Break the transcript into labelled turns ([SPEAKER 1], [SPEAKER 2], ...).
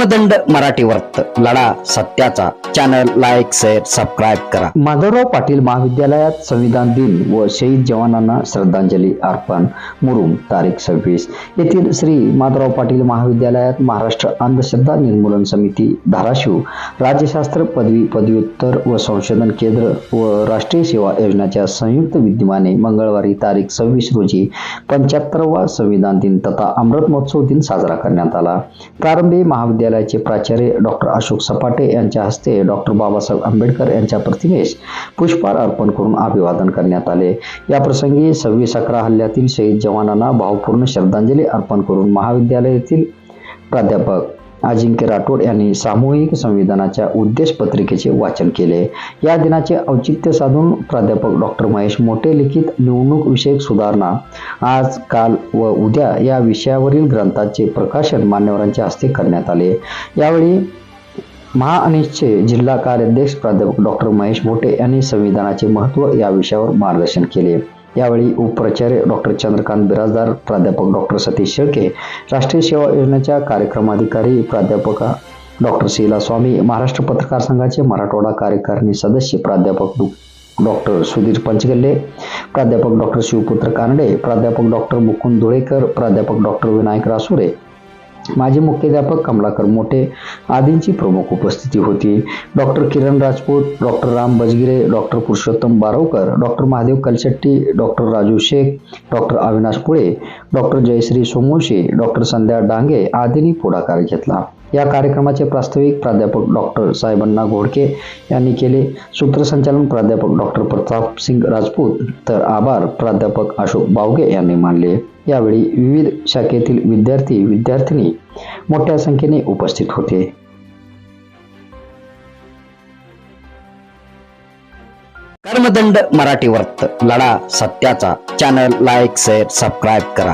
[SPEAKER 1] कर्मदंड मराठी वर्त लढा सत्याचा. चॅनल लाईक शेअर सबस्क्राईब करा. माधवराव पाटील महाविद्यालयात संविधान दिन व शहीद जवानांना श्रद्धांजली अर्पण. मुरुम तारीख सव्वीस. येथील श्री माधवराव पाटील महाविद्यालयात महाराष्ट्र अंधश्रद्धा निर्मूलन समिती धाराशिव. राज्यशास्त्र पदवी पदव्युत्तर व संशोधन केंद्र व राष्ट्रीय सेवा योजनाच्या संयुक्त विद्यमाने मंगळवारी तारीख सव्वीस रोजी पंच्याहत्तरवा संविधान दिन तथा अमृत महोत्सव दिन साजरा करण्यात आला. प्रारंभी महाविद्यालय महाविद्यालयाचे प्राचार्य डॉक्टर अशोक सपाटे यांच्या हस्ते डॉक्टर बाबासाहेब आंबेडकर यांच्या प्रतिमेस पुष्पहार अर्पण करून अभिवादन करण्यात आले. या प्रसंगी सव्वीस अकरा हल्ल्यातील शहीद जवानांना भावपूर्ण श्रद्धांजली अर्पण करून महाविद्यालयातील प्राध्यापक अजिंक्य राठोड यांनी सामूहिक संविधानाच्या उद्देश पत्रिकेचे वाचन केले. या दिनाचे औचित्य साधून प्राध्यापक डॉक्टर महेश मोठे लिखित निवडणूक विषयक सुधारणा आज काल व उद्या या विषयावरील ग्रंथाचे प्रकाशन मान्यवरांच्या हस्ते करण्यात आले. यावेळी महाअनिशचे जिल्हा कार्याध्यक्ष प्राध्यापक डॉक्टर महेश मोठे यांनी संविधानाचे महत्त्व या विषयावर मार्गदर्शन केले. यावेळी उपप्राचार्य डॉक्टर चंद्रकांत बिराजदार प्राध्यापक डॉक्टर सतीश शेळके राष्ट्रीय सेवा योजनेच्या कार्यक्रमाधिकारी प्राध्यापका डॉक्टर शीला स्वामी महाराष्ट्र पत्रकार संघाचे मराठवाडा कार्यकारिणी सदस्य प्राध्यापक डॉक्टर सुधीर पंचगल्ले प्राध्यापक डॉक्टर शिवपुत्र कानडे प्राध्यापक डॉक्टर मुकुंद धुळेकर प्राध्यापक डॉक्टर विनायक रासुरे माजी मुख्याध्यापक कमलाकर मोठे आदींची प्रमुख उपस्थिती होती. Doctor Kiran Rajput doctor Ram Bajgire doctor Purushottam Barwakar doctor Mahadev Kalshetti doctor Raju Shaikh doctor Avinash Pule doctor Jayashree Somvanshi doctor Sandhya Dange आदींनी पुढाकार घेतला. या कार्यक्रमाचे प्रास्ताविक प्राध्यापक डॉक्टर साहेबांना घोडके यांनी केले. सूत्रसंचालन प्राध्यापक डॉक्टर प्रताप सिंग राजपूत तर आभार प्राध्यापक अशोक बावगे यांनी मानले. यावेळी विविध शाखेतील विद्यार्थी विद्यार्थिनी मोठ्या संख्येने उपस्थित होते. कर्मदंड मराठी वर्त. लढा सत्याचा. चॅनल लाईक शेअर सबस्क्राईब करा.